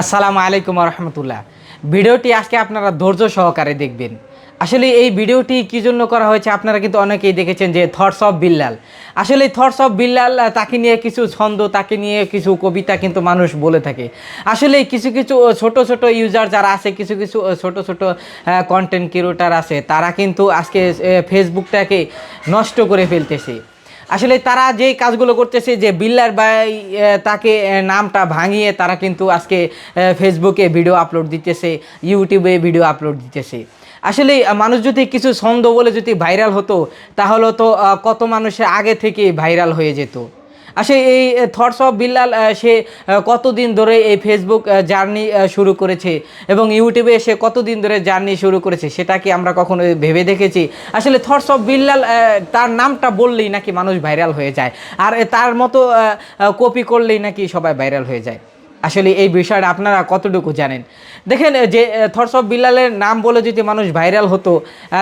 আসসালামু আলাইকুম রহমতুল্লাহ। ভিডিওটি আজকে আপনারা ধৈর্য সহকারে দেখবেন। আসলে এই ভিডিওটি কী জন্য করা হয়েছে আপনারা কিন্তু অনেকেই দেখেছেন যে থটস অফ বিল্লাল আসলে থটস অফ বিল্লাল তাকে নিয়ে কিছু ছন্দ, তাকে নিয়ে কিছু কবিতা কিন্তু মানুষ বলে থাকে। আসলে কিছু কিছু ছোট ছোট ইউজার যারা আছে, কিছু কিছু ছোট ছোট কন্টেন্ট ক্রিয়েটার আছে, তারা কিন্তু আজকে ফেসবুকটাকে নষ্ট করে ফেলতেছে। আসলে তারা যে কাজগুলো করতেছে, যে বিল্লার বাই তাকে নামটা ভাঙিয়ে তারা কিন্তু আজকে ফেসবুকে ভিডিও আপলোড দিতেছে, ইউটিউবে ভিডিও আপলোড দিতেছে। আসলে মানুষ যদি কিছু ছন্দ বলে যদি ভাইরাল হতো, তাহলে তো কত মানুষের আগে থেকে ভাইরাল হয়ে যেত। আসলে এই থটস অফ বিল্লাল সে কতদিন ধরে এই ফেসবুক জার্নি শুরু করেছে এবং ইউটিউবে সে কতদিন ধরে জার্নি শুরু করেছে সেটা কি আমরা কখনো ভেবে দেখেছি? আসলে থটস অফ বিল্লাল তার নামটা বললেই নাকি মানুষ ভাইরাল হয়ে যায় আর তার মতো কপি করলেই নাকি সবাই ভাইরাল হয়ে যায়। আসলে এই বিষয়টা আপনারা কতটুকু জানেন? দেখেন যে থটস অফ বিল্লালের নাম বলে যদি মানুষ ভাইরাল হতো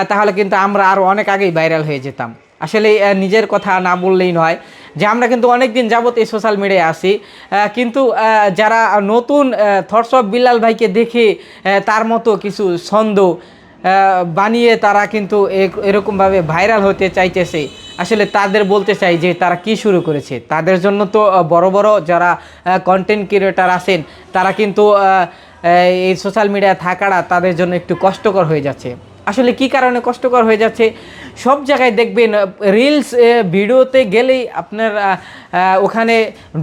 তাহলে কিন্তু আমরা আরও অনেক আগেই ভাইরাল হয়ে যেতাম। আসলে নিজের কথা না বললেই নয় যে আমরা কিন্তু অনেক দিন যাবত এই সোশ্যাল মিডিয়ায় আসি কিন্তু যারা নতুন থটস অফ বিল্লাল ভাইকে দেখে তার মতো কিছু ছন্দ বানিয়ে তারা কিন্তু এরকমভাবে ভাইরাল হতে চাইতেছে। আসলে তাদের বলতে চাই যে তারা কি শুরু করেছে? তাদের জন্য তো বড় বড় যারা কন্টেন্ট ক্রিয়েটার আছেন, তারা কিন্তু এই সোশ্যাল মিডিয়া থাকাটা তাদের জন্য একটু কষ্টকর হয়ে যাচ্ছে। আসলে কি কারণে কষ্টকর হয়ে যাচ্ছে? সব জায়গায় দেখবেন রিলস ভিডিওতে গেলেই আপনার ওখানে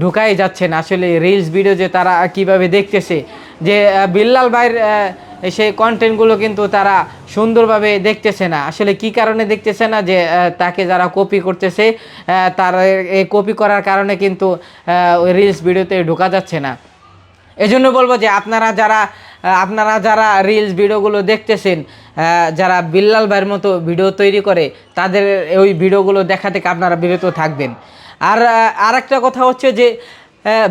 ঢুকাই যাচ্ছেন আসলে রিলস ভিডিও যে তারা কীভাবে দেখতেছে, যে বিল্লাল ভাইয়ের সেই কন্টেন্টগুলো কিন্তু তারা সুন্দরভাবে দেখতেছে না। আসলে কি কারণে দেখতেছে না যে তাকে যারা কপি করতেছে তার এই কপি করার কারণে কিন্তু ওই রিলস ভিডিওতে ঢোকা যাচ্ছে না। এজন্য বলব যে, আপনারা যারা আপনারা যারা রিলস ভিডিওগুলো দেখতেছেন যারা বিল্লাল ভাইয়ের মতো ভিডিও তৈরি করে, তাদের ওই ভিডিওগুলো দেখা থেকে আপনারা বিরত থাকবেন। আর আর একটা কথা হচ্ছে যে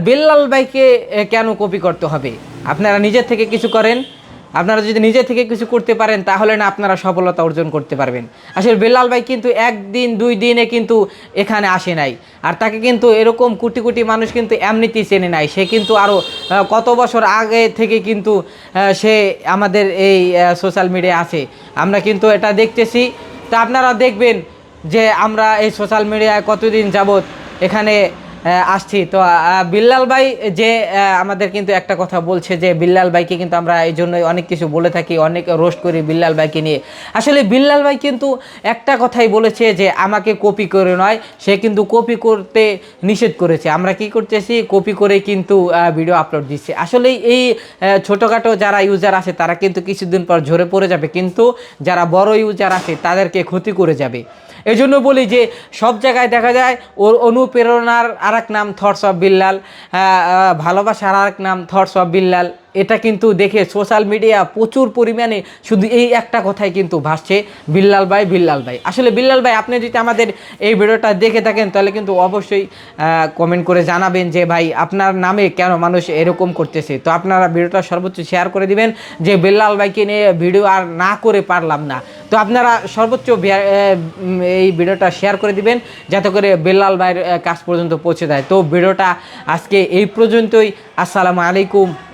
বিল্লাল ভাইকে কেন কপি করতে হবে? আপনারা নিজের থেকে কিছু করেন। আপনারা যদি নিজে থেকে কিছু করতে পারেন, তাহলে না আপনারা সফলতা অর্জন করতে পারবেন। আসলে বেলাল ভাই কিন্তু একদিন, দুই দিনে কিন্তু এখানে আসে নাই। আর তাকে কিন্তু এরকম কোটি কোটি মানুষ কিন্তু এমনিতেই চেনে নাই। সে কিন্তু আরও কত বছর আগে থেকে কিন্তু সে আমাদের এই সোশ্যাল মিডিয়ায় আছে। আমরা কিন্তু এটা দেখতেছি। তা আপনারা দেখবেন যে আমরা এই সোশ্যাল মিডিয়ায় কতদিন যাবত এখানে আসছি। তো বিল্লাল ভাই যে আমাদের কিন্তু একটা কথা বলছে যে, বিল্লাল ভাইকে কিন্তু আমরা এই জন্যই অনেক কিছু বলে থাকি, অনেক রোস্ট করি বিল্লাল ভাইকে নিয়ে। আসলে বিল্লাল ভাই কিন্তু একটা কথাই বলেছে যে, আমাকে কপি করে নয়, সে কিন্তু কপি করতে নিষেধ করেছে। আমরা কি করতেছি? কপি করে কিন্তু ভিডিও আপলোড দিচ্ছে। আসলে এই ছোটোখাটো যারা ইউজার আছে, তারা কিন্তু কিছুদিন পর ঝরে পড়ে যাবে। কিন্তু যারা বড় ইউজার আছে, তাদেরকে ক্ষতি করে যাবে। এই জন্য বলি যে, সব জায়গায় দেখা যায়, ওর অনুপ্রেরণার আর এক নাম থটস অফ বিল্লাল ভালোবাসার আরেক নাম থটস অফ বিল্লাল। এটা কিন্তু দেখে সোশ্যাল মিডিয়া প্রচুর পরিমাণে শুধু এই একটা কথাই কিন্তু ভাসছে, বিল্লাল ভাই বিল্লাল ভাই। আসলে বিল্লাল ভাই, আপনি যদি আমাদের এই ভিডিওটা দেখে থাকেন, তাহলে কিন্তু অবশ্যই কমেন্ট করে জানাবেন যে, ভাই, আপনার নামে কেন মানুষ এরকম করতেছে? তো আপনারা ভিডিওটা সর্বোচ্চ শেয়ার করে দিবেন, যে বিল্লাল ভাইকে নিয়ে ভিডিও আর না করে পারলাম না। তো আপনারা সর্বোচ্চ এই ভিডিওটা শেয়ার করে দিবেন, যাতে করে বেল্লাল ভাইয়ের কাজ পর্যন্ত পৌঁছে দেয় তো ভিডিওটা আজকে এই পর্যন্তই। আসসালামু আলাইকুম।